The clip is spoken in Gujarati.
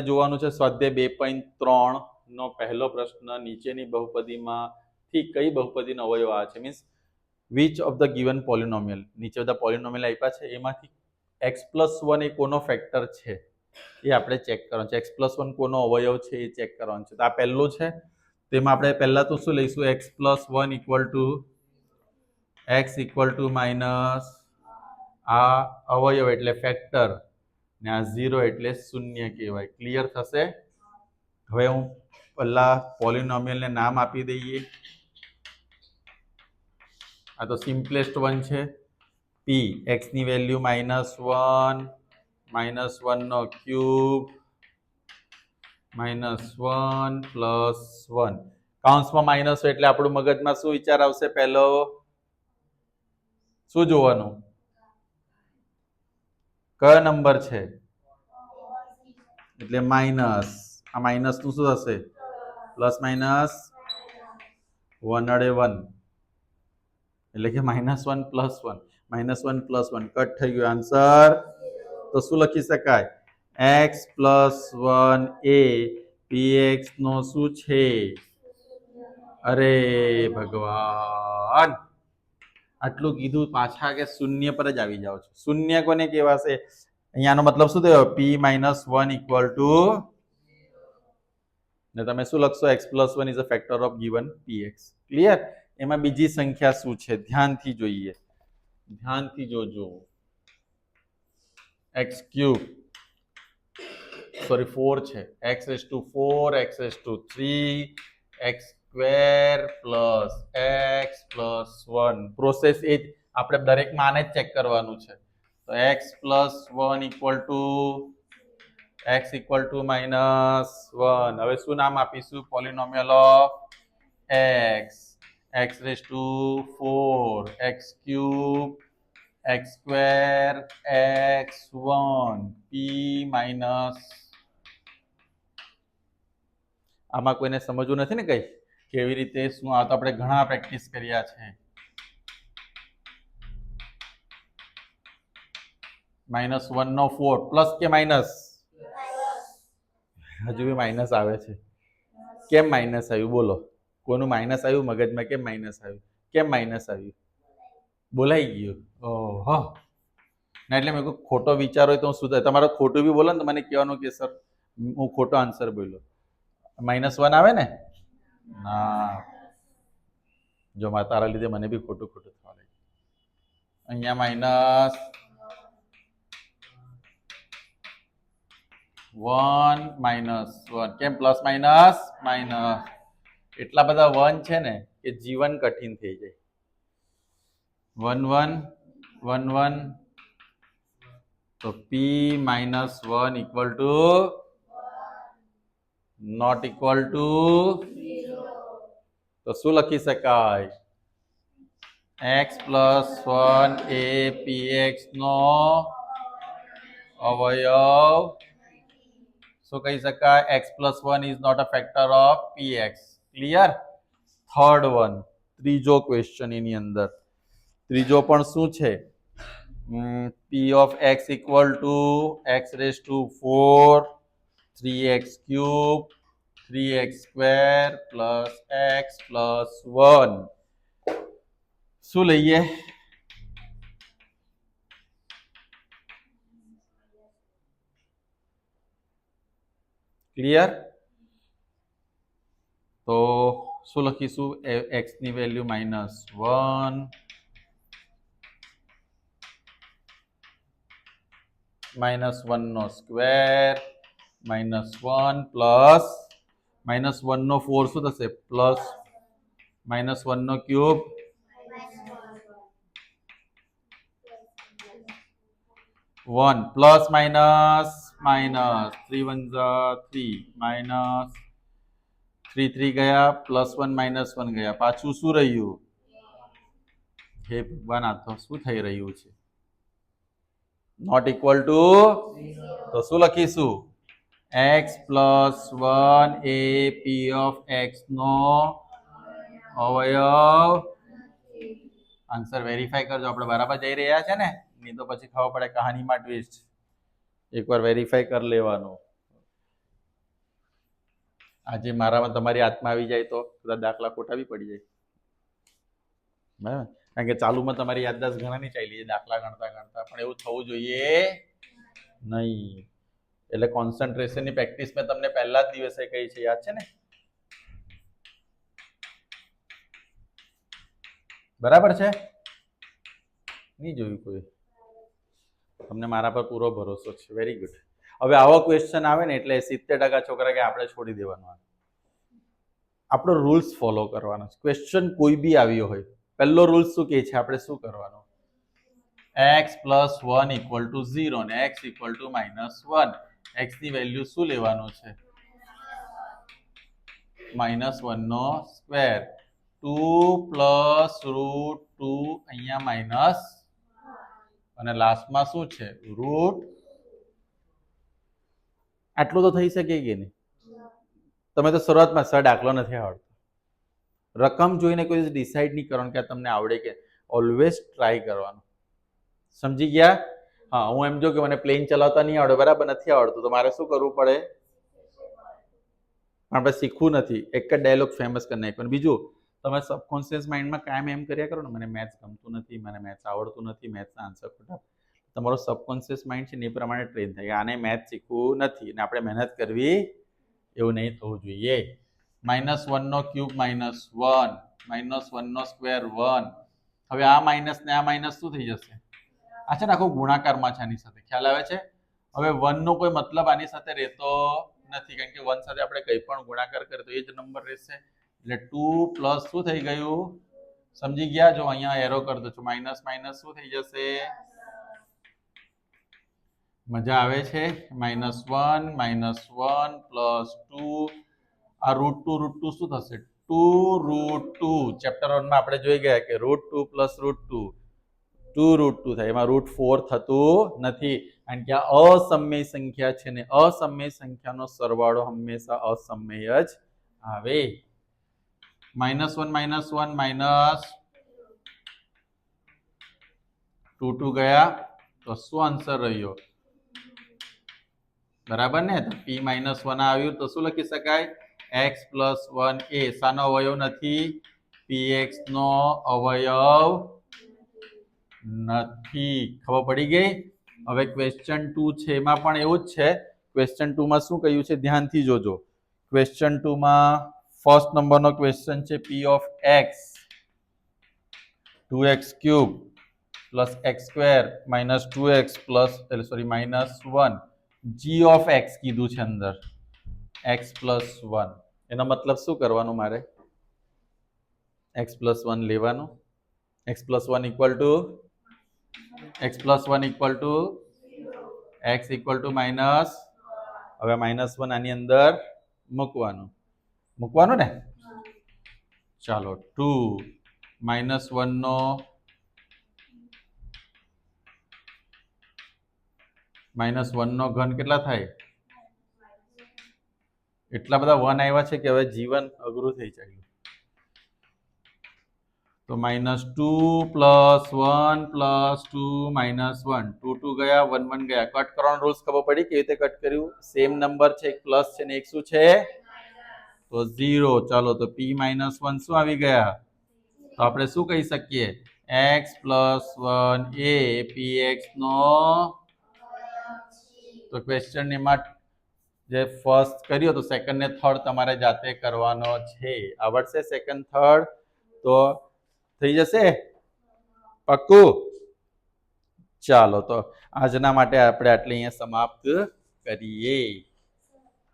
જોવાનું છે સ્વાધ્યાય બે પોઈન્ટ ત્રણ નો પહેલો પ્રશ્ન નીચેની બહુપદીમાંથી કઈ બહુપદીનો અવયવ આવે છે? Means which of the given polynomial નીચે બધા પોલિનોમિયલ આપ્યા છે, એમાંથી એક્સ પ્લસ વન એ કોનો ફેક્ટર છે? એ આપણે ચેક કરવાનું છે. એક્સ પ્લસ વન કોનો અવયવ છે એ ચેક કરવાનું છે. તો આ પહેલું છે. તેમાં આપણે પહેલાં તો શું લઈશું? X plus one equal to x equal to minus આ અવયવ એટલે ફેક્ટર ને આ ઝીરો એટલે શૂન્ય કહેવાય. ક્લિયર થશે? હવે હું પહેલા પોલિનોમિયલને નામ આપી દઈએ. આ તો સિમ્પલેસ્ટ વન છે. પી એક્સની value minus one minus વનનો cube minus one plus one કાઉન્સમાં minus હોય એટલે આપણું મગજમાં શું વિચાર આવશે પહેલો? શું જોવાનું? કયો નંબર છે? એટલે માઇનસ. આ માઇનસનું શું થશે પ્લસ માઇનસ વન અડે વન. એટલે કે minus one plus one. Minus one plus one. Cut થઈ ગયું આન્સર. તો શું લખી શકાય? એક્સ પ્લસ વન એ પીએક્સ નો શું છે? અરે ભગવાન! આટલું કીધું, પાછા કે શૂન્ય પર જ આવી જાઓ છો. શૂન્ય કોને કહેવાશે? અહીંયાનો મતલબ શું થયો? P minus one equal to ને તમે શું લખશો? X plus one is a factor of given p x clear એમાં બીજી સંખ્યા શું છે? ધ્યાનથી જોઈએ. ધ્યાનથી જોજો. એક્સ ક્યુબ સોરી ફોર છે. X raise to four x s to three x square plus x plus one process એ જ આપણે દરેકમાં આને જ ચેક કરવાનું છે. તો x plus one equal to x equal to minus one હવે શું નામ આપીશું? Polynomial of x x raise to four x cube x square x one p minus આમાં કોઈને સમજવું નથી ને કઈ? કેવી રીતે શું? આ તો આપણે ઘણા પ્રેક્ટિસ કર્યા છે. માઇનસ વન નો ફોર પ્લસ કે માઇનસ હજુ બી માઇનસ આવે છે. કેમ માઇનસ આવ્યું? બોલો. કોનું માઇનસ આવ્યું? મગજમાં કેમ માઇનસ આવ્યું? કેમ માઇનસ આવ્યું? બોલાઈ ગયું. ઓહો. ના, એટલે મેં કહ્યું ખોટો વિચાર હોય તો હું સુધાર. તમારો ખોટું બી બોલો ને તો મને કહેવાનું કે, સર, હું ખોટો આન્સર બોલ્યો. માઇનસ વન આવે ને? ના. જો મા તારા લીધે મને બી ખોટું ખોટું થવા લાગ્યું. અહીંયા માઇનસ વન માઇનસ વન કેમ? પ્લસ માઇનસ માઇનસ એટલા બધા વન છે ને કે જીવન કઠિન થઈ જાય. વન વન વન વન તો p minus one equal to not equal to તો શું લખી શકાય? એક્સ પ્લસ વન એ પી એક્સ નો અવયવ. શું કહી શકાય? X plus one is not a factor of p x clear third one ત્રીજો ક્વેશ્ચન એની અંદર. ત્રીજો પણ શું છે? P of x equal to x raise to four three x cube three x square plus x plus one શું લઈએ ક્લિયર તો શું લખીશું એક્સની value minus one minus one નો square minus one plus minus one નો ફોર શું થશે પ્લસ માઇનસ વન નો cube one plus minus minus three one three minus three three ગયા પ્લસ વન માઇનસ વન ગયા પાછું શું રહ્યું હે ભગવાન આ તો શું થઈ રહ્યું છે? નોટ ઇક્વલ ટુ તો શું લખીશું? એક્સ પ્લસ વન એ પી ઓફ એક્સ નો અવયવ આન્સર વેરીફાઈ કરજો. આપણે બરાબર જઈ રહ્યા છે ને? નહીં તો પછી ખબર પડે કહાનીમાં ટ્વિસ્ટ એકવાર વેરીફાઈ કરી લેવાનું. આજે મારામાં તમારી હાથમાં આવી જાય તો બધા દાખલા ખોટા બી પડી જાય. બરાબર? કારણ કે ચાલુમાં તમારી યાદદાસ્ત ઘણાની ચાલી દાખલા ગણતા ગણતા. પણ એવું થવું જોઈએ નહીં. એટલે કોન્સન્ટ્રેશનની પ્રેક્ટિસ મેં તમને પહેલા જ દિવસે કહી છે, યાદ છે ને? બરાબર છે? નહીં જોયું કોઈ. તમને મારા પર પૂરો ભરોસો છે. વેરી ગુડ હવે આવો ક્વેશ્ચન આવે ને, એટલે સિત્તેર ટકા છોકરા કે આપણે છોડી દેવાનો આપણો રૂલ્સ ફોલો કરવાનો છે. ક્વેશ્ચન કોઈ બી આવ્યો હોય, પહેલો રૂલ્સ શું કહે છે? આપણે શું કરવાનો? X plus one equal to zero ને x equal to minus one એક્સની value શું લેવાનું છે? Minus વનનો square two plus root two અહીંયા માઇનસ અને લાસ્ટમાં શું છે? રૂટ આટલું તો થઈ શકે કે નહીં? તમે તો શરૂઆતમાં સર દાખલો નથી આવડતો. રકમ જોઈને કોઈ ડિસાઇડ નહીં કરવાનું કે તમને આવડે કે ઓલવેઝ ટ્રાય કરવાનું. સમજી ગયા? હા, હું એમ જો કે મને પ્લેન ચલાવતા નહીં આવડે, બરાબર નથી આવડતું. તો મારે શું કરવું પડે? પણ આપણે શીખવું નથી. એક જ ડાયલોગ ફેમસ કરી નાખ્યો. બીજું, તમે સબકોન્શિયસ માઇન્ડમાં કાયમ એમ કર્યા કરો ને, મને મેથ્સ ગમતું નથી, મને મેથ્સ આવડતું નથી મેથ્સના આન્સર ખોટા. તમારો સબકોન્શિયસ માઇન્ડ છે ને, એ પ્રમાણે ટ્રેન થાય. આને મેથ્સ શીખવું નથી અને આપણે મહેનત કરવી એવું નહીં થવું જોઈએ. માઇનસ વનનો ક્યુબ માઇનસ વન માઇનસ વનનો સ્ક્વેર વન હવે આ માઇનસ ને આ માઇનસ શું થઈ જશે? આ છે ને આખો ગુણાકારમાં છે આની સાથે. ખ્યાલ આવે છે? હવે વનનો કોઈ મતલબ આની સાથે રહેતો નથી, કારણ કે વન સાથે આપણે કંઈ પણ ગુણાકાર કરીએ તો એ જ નંબર રહેશે. એટલે ટુ પ્લસ શું થઈ ગયું? સમજી ગયા? જો અહીંયા એરો કરી દો છો. માઇનસ માઇનસ શું થઈ જશે? મજા આવે છે? Minus one minus one, plus two. આ રૂટ ટુ રૂટ ટુ શું થશે? ટુ રૂટ ટુ ચેપ્ટર વનમાં આપણે જોઈ ગયા કે root two plus root two two root two થાય. એમાં રૂટ ફોર થતું નથી. કારણ કે આ અસમય સંખ્યા છે ને અસમય સંખ્યાનો સરવાળો હંમેશા અસમય જ આવે. Minus one minus one minus two two ગયા. તો શું આન્સર રહ્યો? બરાબર ને? પી માઇનસ વન આવ્યું. તો શું લખી શકાય? એક્સ પ્લસ વન એ શાનો અવયવ નથી. પી એક્સ નો અવયવ નથી, ખબર પડી ગઈ? હવે ક્વેશ્ચન ટુ છે, એમાં પણ એવું જ છે. ક્વેશ્ચન ટુમાં શું કહ્યું છે? ધ્યાનથી જોજો. ક્વેશ્ચન ટુમાં ફર્સ્ટ નંબરનો ક્વેશ્ચન છે p of x two x cube plus x square minus two x plus sorry minus one g of x કીધું છે અંદર. એક્સ પ્લસ વન એનો મતલબ શું કરવાનું મારે? એક્સ પ્લસ વન લેવાનું? X plus one equal to x plus one equal to x equal to minus હવે માઇનસ વન આની અંદર મૂકવાનું. મૂકવાનું ને? ચાલો ટુ માઇનસ વનનો માઇનસ વનનો ઘન કેટલા થાય? એટલા બધા વન આવ્યા છે કે હવે જીવન અઘરું થઈ ચાલ્યું તો minus two plus one plus two minus one two two ગયા વન વન ગયા. કટ કરવાનો રૂલ્સ ખબર પડી? કેવી રીતે કટ કર્યું? સેમ નંબર છે, એક પ્લસ છે ને એક શું છે? તો ઝીરો ચાલો, તો પી માઇનસ વન શું આવી ગયા? તો આપણે શું કહી શકીએ? એક્સ પ્લસ વન એ પી એક્સ નો તો ક્વેશ્ચન એમાં જે ફર્સ્ટ કર્યો તો સેકન્ડ ને થર્ડ તમારે જાતે કરવાનો છે. આવડશે સેકન્ડ થર્ડ તો થઈ જશે? પક્કું? ચાલો તો આજના માટે આપણે આટલી અહીંયા સમાપ્ત કરીએ.